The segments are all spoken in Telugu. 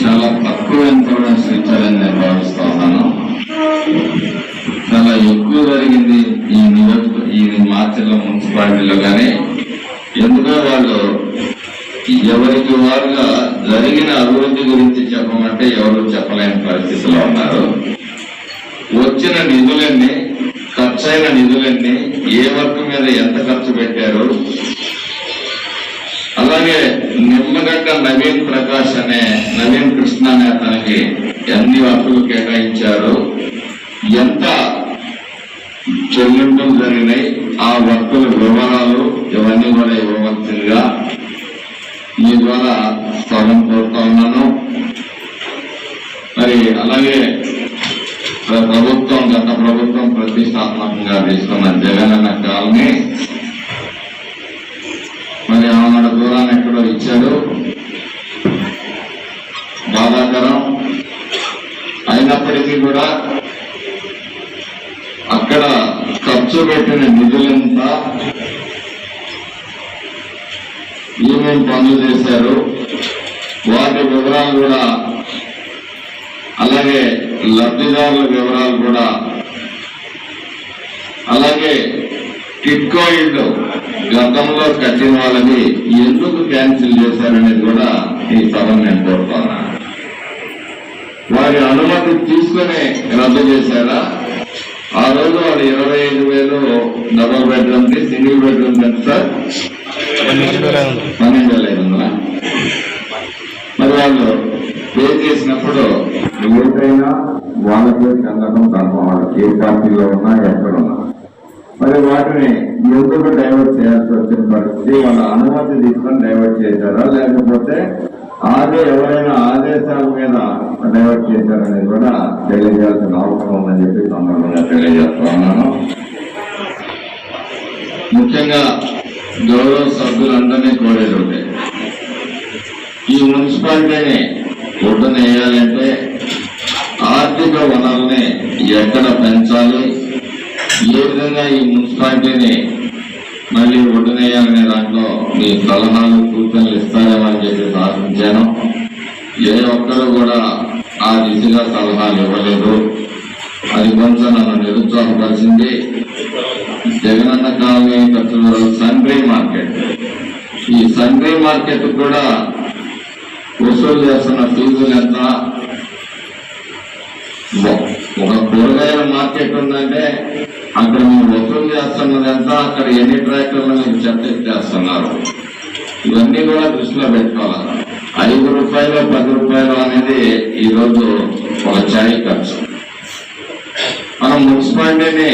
చాలా తక్కువ ఇన్ఫర్మేషన్ ఇచ్చారని నేను భావిస్తా ఉన్నాను. చాలా ఎక్కువ జరిగింది ఈ నియోజక ఈ మార్చిలో మున్సిపాలిటీలో కానీ ఎందుకో వాళ్ళు ఎవరికి వారుగా జరిగిన అభివృద్ధి గురించి చెప్పమంటే ఎవరు చెప్పలేని పరిస్థితిలో ఉన్నారు. వచ్చిన నిధులన్నీ ఖర్చైన నిధులన్నీ ఏ వర్క్ మీద ఎంత ఖర్చు పెట్టారు అలాగే నిమ్మగడ్డ నవీన్ ప్రకాష్ అనే నవీన్ కృష్ణ అనే అతనికి ఎన్ని వర్కులు కేటాయించారు? ఎంత చెల్లింపులు జరిగినాయి? ఆ వర్కుల వివరాలు ఇవన్నీ కూడా ఇవ్వవలసిందిగా మీ ద్వారా స్థలం కోరుతా ఉన్నాను. మరి అలాగే ప్రభుత్వం గత ప్రభుత్వం ప్రతిష్టాత్మకంగా తీసుకున్న జగనన్న కాలనీ ఇచ్చాడు. బాధాకరం. అయినప్పటికీ కూడా అక్కడ ఖర్చు పెట్టిన నిధులంత ఏమేమి పనులు చేశారు? వాటి వివరాలు కూడా అలాగే లబ్ధిదారుల వివరాలు కూడా అలాగే టిట్కో గతంలో కట్టిన వాళ్ళని ఎందుకు క్యాన్సిల్ చేశారనేది కూడా ఈ సభను నేను కోరుతున్నా వారి అనుమతి తీసుకునే రద్దు చేశారా? ఆ రోజు వాళ్ళు ఇరవై ఐదు వేలు డబుల్ బెడ్రూమ్కి సింగిల్ బెడ్రూమ్ ఎంత సార్? పన్నెండు వేల ఐదు వందల? మరి వాళ్ళు పే చేసినప్పుడు ఎవరికైనా వాళ్ళకే చెందడం తప్ప వాళ్ళకి ఏ పార్టీలో ఉన్నా ఎక్కడున్నా మరి వాటిని ఎందుకు డైవర్ట్ చేయాల్సి వచ్చిన పరిస్థితి? వాళ్ళ అనుమతి తీసుకొని డైవర్ట్ చేశారా? లేకపోతే ఆదే ఎవరైనా ఆదేశాల మీద డైవర్ట్ చేశారనేది కూడా తెలియజేయాల్సిన అవసరం ఉందని చెప్పి సందర్భంగా తెలియజేస్తున్నాను ముఖ్యంగా గౌరవ సభ్యులందరినీ కోరేది ఒకటే ఈ మున్సిపాలిటీని ఒడ్డున వేయాలంటే ఆర్థిక వనరుల్ని ఎక్కడ పెంచాలి? ఏ విధంగా ఈ మున్సిపాలిటీని మళ్ళీ ఒడ్డునేయాలనే దాంట్లో మీ సలహాలు సూచనలు ఇస్తారేమో అని చెప్పి ఆశించాను. ఏ ఒక్కరు కూడా ఆ దిశగా సలహాలు ఇవ్వలేదు. అది కొంచెం నన్ను నిరుత్సాహపరిచింది. జగనన్న కాలనీ ఖర్చులో సండ్రీ మార్కెట్. ఈ సండ్రీ మార్కెట్ కూడా వసూలు చేస్తున్న ఫీజులు ఎంత? ఒక కూరగాయల మార్కెట్ ఉందంటే అక్కడ మీరు వసూలు చేస్తున్నది ఎంత? అక్కడ ఎన్ని ట్రాక్టర్లు మీరు చెత్త చేస్తున్నారు ఇవన్నీ కూడా దృష్టిలో పెట్టుకోవాలి. ఐదు రూపాయలు పది రూపాయలు అనేది ఈరోజు ఒక ఛాయ్ ఖర్చు. మనం మున్సిపాలిటీని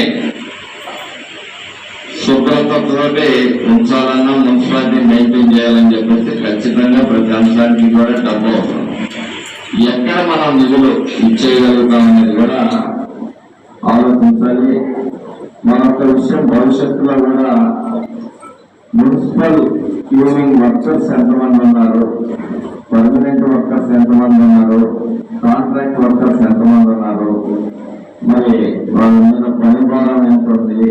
శుభ్రతతోటి ఉంచాలన్నా మున్సిపాలిటీ మెయింటైన్ చేయాలని చెప్పేసి ఖచ్చితంగా ప్రతి అంశానికి కూడా డబ్బు అవసరం. ఎక్కడ మనం నిధులు ఇచ్చేయగలుగుతాం అనేది కూడా ఆలోచించాలి. మరొక విషయం భవిష్యత్తులో కూడా మున్సిపల్ క్లీనింగ్ వర్కర్స్ ఎంతమంది ఉన్నారు? పర్మనెంట్ వర్కర్స్ ఎంతమంది ఉన్నారు? కాంట్రాక్ట్ వర్కర్స్ ఎంతమంది ఉన్నారు? మరి వాళ్ళ మీద పని భారం ఎంత ఉంది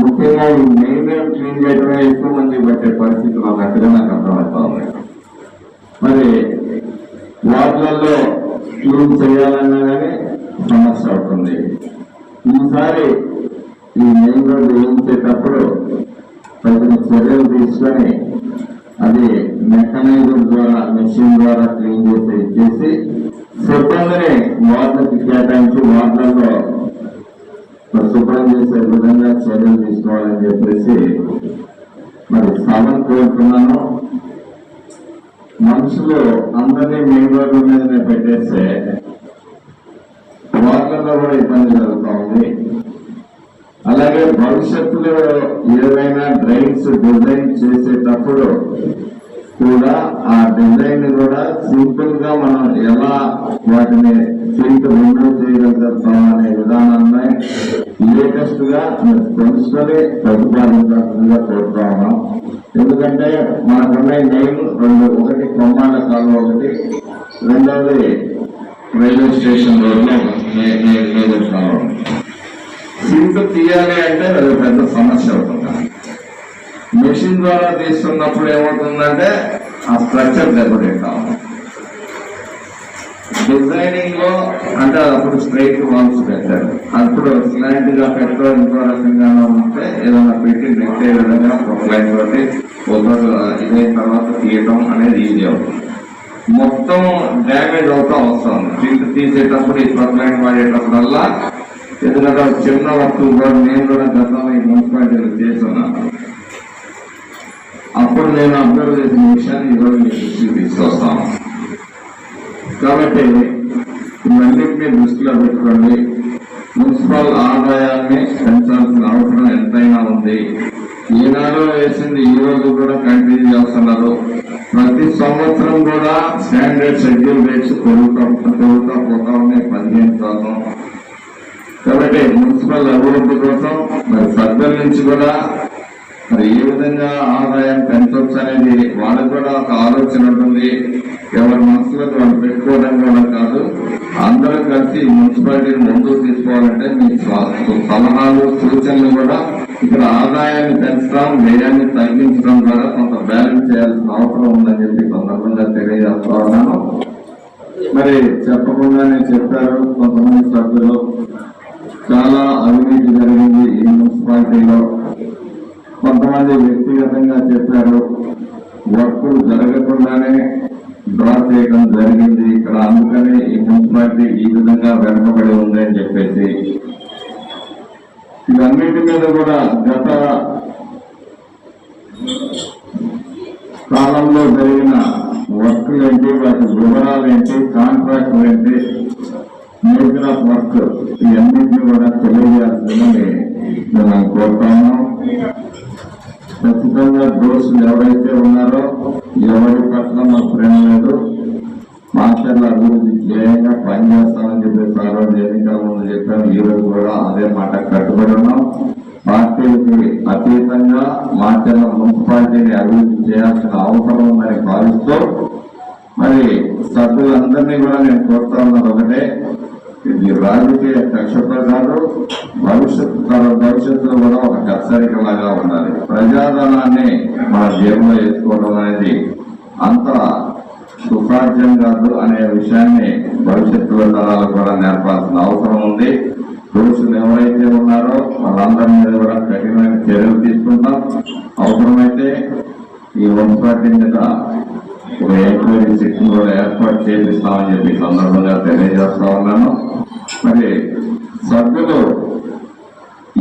ముఖ్యంగా ఈ మెయిన్ రోడ్ క్లీన్ చేయడమే ఎక్కువ మంది పట్టే పరిస్థితులు ఉన్నట్టుగా నాకు అర్థమవుతా ఉంది. మరి వార్డులలో క్లీన్ చేయాలన్నా కానీ సమస్య అవుతుంది. ఈసారి ఈ మెయిన్ రోడ్డు వేయించేటప్పుడు తగిన చర్యలు తీసుకొని అది మెకానిజం ద్వారా మెషిన్ ద్వారా క్లీన్ చేసి ఇచ్చేసి సిబ్బందిని వార్డులకు కేటాయించి వార్డులలో శుభ్రం చేసే విధంగా చర్యలు తీసుకోవాలని చెప్పేసి మరి సభను కోరుతున్నాను. మనుషులు అందరినీ మెయిన్ రోడ్ల మీదనే పెట్టేస్తే వార్డులలో కూడా ఇబ్బంది జరుగుతూ ఉంది. అలాగే భవిష్యత్తులో ఏదైనా డ్రైన్స్ డిజైన్ చేసేటప్పుడు కూడా ఆ డిజైన్ కూడా సింపుల్గా మనం ఎలా వాటిని సీట్ రిమూవ్ చేయగలుగుతాం అనే విధానాన్ని లేటెస్ట్గా ఫ్రెండ్స్ తోనే ప్రతిపాదించాల్సిందిగా కోరుతా ఉన్నాం. ఎందుకంటే మనకున్న మెయిన్ రెండు ఒకటి కొమ్మాల కాలువ ఒకటి రెండవది రైల్వే స్టేషన్ రోడ్లో కాలువ. సింక్ తీయాలి అంటే అది పెద్ద సమస్య అవుతుంది. మెషిన్ ద్వారా తీస్తున్నప్పుడు ఏమవుతుందంటే ఆ స్ట్రక్చర్ దెబ్బతింటాం డిజైనింగ్లో అంటే అప్పుడు స్ట్రైట్ వాల్స్ పెట్టారు. అప్పుడు స్లాంట్గా పెట్టో ఇంకో రకంగా ఉంటే ఏదైనా పెట్టి నెట్టే విధంగా ఒక లైన్ తోటి ఇదైన తర్వాత తీయటం అనేది ఈజీ అవుతుంది. మొత్తం డ్యామేజ్ అవుతా వస్తుంది. ప్రింట్ తీసేటప్పుడు ఈ ప్రొక్లైన్ వాడేటప్పుడల్లా ఎందుకంటే చిన్న వస్తువు కూడా నేను కూడా గతంలో ఈ మున్సిపాలిటీలు చేస్తున్నాను అప్పుడు నేను అబ్జర్వ్ చేసిన విషయాన్ని ఈరోజు మీ దృష్టికి తీసుకొస్తాను కాబట్టి ఇవన్నింటినీ దృష్టిలో పెట్టుకోండి. మున్సిపల్ ఆదాయాన్ని పెంచాల్సిన అవసరం ఎంతైనా ఉంది. ఈనాడు వేసింది ఈ రోజు కూడా కంటిన్యూ చేస్తున్నారు. ప్రతి సంవత్సరం కూడా స్టాండర్డ్ షెడ్యూల్ రేట్స్ పెరుగుతా పెరుగుతా పోతా ఉన్నాయి పదిహేను శాతం. కాబట్టి మున్సిపల్ అభివృద్ధి కోసం మరి సభ్యుల నుంచి కూడా మరి ఏ విధంగా ఆదాయం పెంచవచ్చు అనేది వాళ్ళకి కూడా ఒక ఆలోచన ఉంటుంది. ఎవరి మనసులకు వాళ్ళు పెట్టుకోవడం కూడా కాదు. అందరూ కలిసి ఈ మున్సిపాలిటీని ముందుకు తీసుకోవాలంటే మీ సలహాలు సూచనలు కూడా ఇక్కడ ఆదాయాన్ని పెంచడం వ్యయాన్ని తగ్గించడం ద్వారా కొంత బ్యాలెన్స్ చేయాల్సిన అవసరం ఉందని చెప్పి సందర్భంగా తెలియజేస్తా ఉన్నాను. మరి చెప్పకుండానే చెప్పారు కొంతమంది సభ్యులు చాలా అవినీతి జరిగింది ఈ మున్సిపాలిటీలో. కొంతమంది వ్యక్తిగతంగా చెప్పారు వర్క్ జరగకుండానే డ్రా చేయడం జరిగింది ఇక్కడ. అందుకనే ఈ మున్సిపాలిటీ ఈ విధంగా వెనకబడి ఉంది అని చెప్పేసి. ఇవన్నిటి మీద కూడా గత కాలంలో జరిగిన వర్క్ ఏంటి వాటి వివరాలు ఏంటి కాంట్రాక్ట్లు ఏంటి నేచర్ ఆఫ్ వర్క్ ఇవన్నింటినీ కూడా తెలియజేస్తుందని మేము కోరుతాము ఖచ్చితంగా దోషులు ఎవరైతే ఉన్నారో ఎవరి పట్ల మాకు ప్రేమ లేదు. మాస్టర్ల అభివృద్ధి ధ్యేయంగా పనిచేస్తామని చెప్పేసి ఆ రోజు ఎన్నికల ముందు చెప్పాము ఈ రోజు కూడా అదే మాట కట్టుబడి ఉన్నాం. పార్టీకి అతీతంగా మాస్టర్ల మున్సిపాలిటీని అభివృద్ధి చేయాల్సిన అవసరం ఉందని భావిస్తూ మరి సభ్యులందరినీ కూడా నేను కోరుతా ఉన్నది ఒకటే. ఇది రాజకీయ కక్షతో భవిష్యత్తు తర- భవిష్యత్తులో కూడా ఒక హెచ్చరికలాగా ఉండాలి. ప్రజాధనాన్ని మన జేబులో వేసుకోవడం అనేది అంత సుసాధ్యం కాదు అనే విషయాన్ని భవిష్యత్తులో తరాలు కూడా నేర్పాల్సిన అవసరం ఉంది. పురుషులు ఎవరైతే ఉన్నారో వాళ్ళందరి మీద కూడా కఠినమైన చర్యలు తీసుకుంటాం. అవసరమైతే ఈ మున్సిపాలిటీ మీద ఒక ఎంక్వైరీ సెక్షన్ కూడా ఏర్పాటు చేపిస్తామని చెప్పి సందర్భంగా తెలియజేస్తా ఉన్నాను. మరి సభ్యులు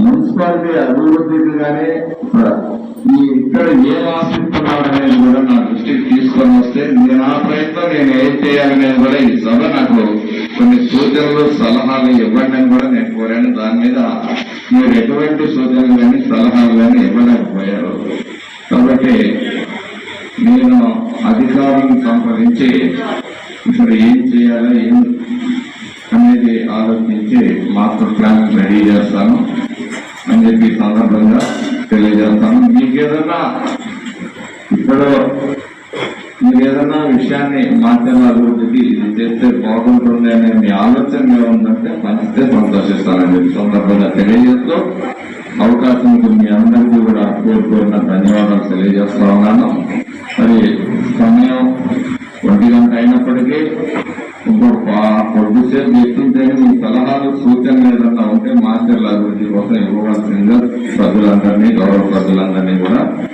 మున్సిపాలిటీ అభివృద్ధికి కానీ ఈ ఇక్కడ ఏం ఆశిస్తున్నారనేది కూడా నా దృష్టికి తీసుకొని వస్తే నేను ఆ ప్రయత్నం నేను ఏం చేయాలనేది కూడా ఈ సభ నాకు కొన్ని సూచనలు సలహాలు ఇవ్వండి అని కూడా నేను కోరాను. దాని మీద మీరు ఎటువంటి సూచనలు కానీ సలహాలు కానీ ఇవ్వలేకపోయారు. కాబట్టి నేను అధికారం సంపాదించి ఇక్కడ ఏం చేయాలో ఏం అనేది ఆలోచించి మాస్టర్ ప్లాన్ రెడీ చేస్తాను. అని చెప్పి సందర్భంగా తెలియజేస్తాను. మీకు ఏదన్నా ఇప్పుడు మీరు ఏదన్నా విషయాన్ని మాధ్యమ అభివృద్ధికి ఇది చేస్తే బాగుంటుంది అనే మీ ఆలోచన ఏముందంటే పంచితే సంతోషిస్తానని చెప్పి సందర్భంగా తెలియజేస్తూ అవకాశం మీ అందరికీ కూడా కోరుకున్న ధన్యవాదాలు తెలియజేస్తా ఉన్నాను. మాస్టర్ల అభివృద్ధి కోసం ఇవ్వవలసిందిగా సభ్యులందరినీ గౌరవ సభ్యులందరినీ కూడా కోరుతా ఉన్నాను